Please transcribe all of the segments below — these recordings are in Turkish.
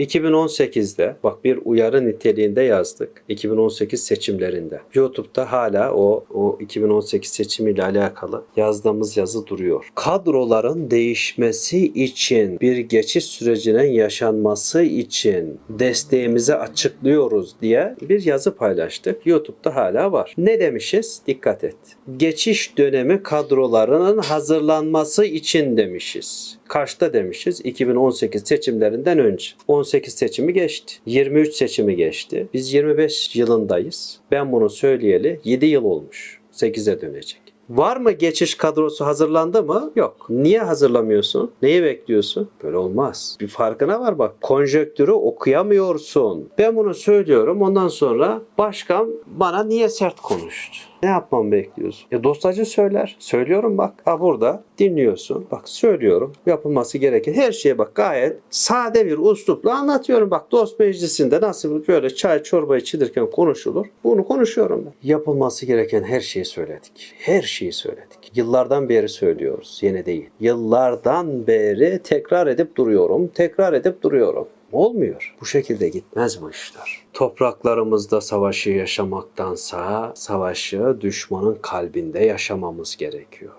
2018'de bak bir uyarı niteliğinde yazdık. 2018 seçimlerinde. YouTube'da hala o o 2018 seçimiyle alakalı yazdığımız yazı duruyor. Kadroların değişmesi için bir geçiş sürecinin yaşanması için desteğimizi açıklıyoruz diye bir yazı paylaştık. YouTube'da hala var. Ne demişiz? Dikkat et. Geçiş dönemi kadrolarının hazırlanması için demişiz. Kaçta demişiz? 2018 seçimlerinden önce. 18 seçimi geçti. 23 seçimi geçti. Biz 25 yılındayız. Ben bunu söyleyeli 7 yıl olmuş. 8'e dönecek. Var mı geçiş kadrosu hazırlandı mı? Yok. Niye hazırlamıyorsun? Neyi bekliyorsun? Böyle olmaz. Bir farkına var bak. Konjöktürü okuyamıyorsun. Ben bunu söylüyorum. Ondan sonra başkan bana niye sert konuştu? Ne yapmamı bekliyorsun? Ya dostacı söyler. Söylüyorum bak. Ha burada dinliyorsun. Bak söylüyorum. Yapılması gereken her şeye bak gayet sade bir uslupla anlatıyorum. Bak dost meclisinde nasıl böyle çay çorba içilirken konuşulur. Bunu konuşuyorum ben. Yapılması gereken her şeyi söyledik. Her şeyi söyledik. Yıllardan beri söylüyoruz. Yeni değil. Yıllardan beri tekrar edip duruyorum. Tekrar edip duruyorum. Olmuyor. Bu şekilde gitmez bu işler. Topraklarımızda savaşı yaşamaktansa savaşı düşmanın kalbinde yaşamamız gerekiyor.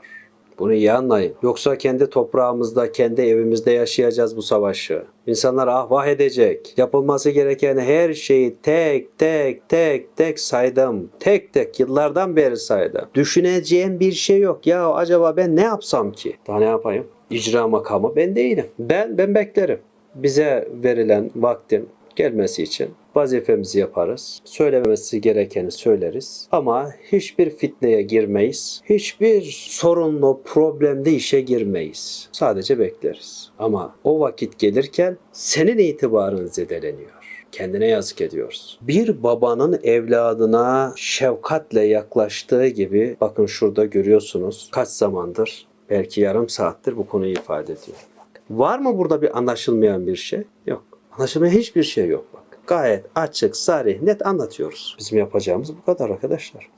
Bunu iyi anlayın. Yoksa kendi toprağımızda, kendi evimizde yaşayacağız bu savaşı. İnsanlar ah vah edecek. Yapılması gereken her şeyi tek tek tek tek saydım. Tek tek yıllardan beri saydım. Düşüneceğim bir şey yok. Ya acaba ben ne yapsam ki? Daha ne yapayım? İcra makamı ben değilim. Ben ben beklerim. Bize verilen vaktin gelmesi için vazifemizi yaparız. Söylememesi gerekeni söyleriz. Ama hiçbir fitneye girmeyiz. Hiçbir sorunlu, problemli işe girmeyiz. Sadece bekleriz. Ama o vakit gelirken senin itibarın zedeleniyor. Kendine yazık ediyoruz. Bir babanın evladına şefkatle yaklaştığı gibi bakın şurada görüyorsunuz kaç zamandır belki yarım saattir bu konuyu ifade ediyor. Var mı burada bir anlaşılmayan bir şey? Yok. Anlaşılmayan hiçbir şey yok bak. Gayet açık, sarih, net anlatıyoruz. Bizim yapacağımız bu kadar arkadaşlar.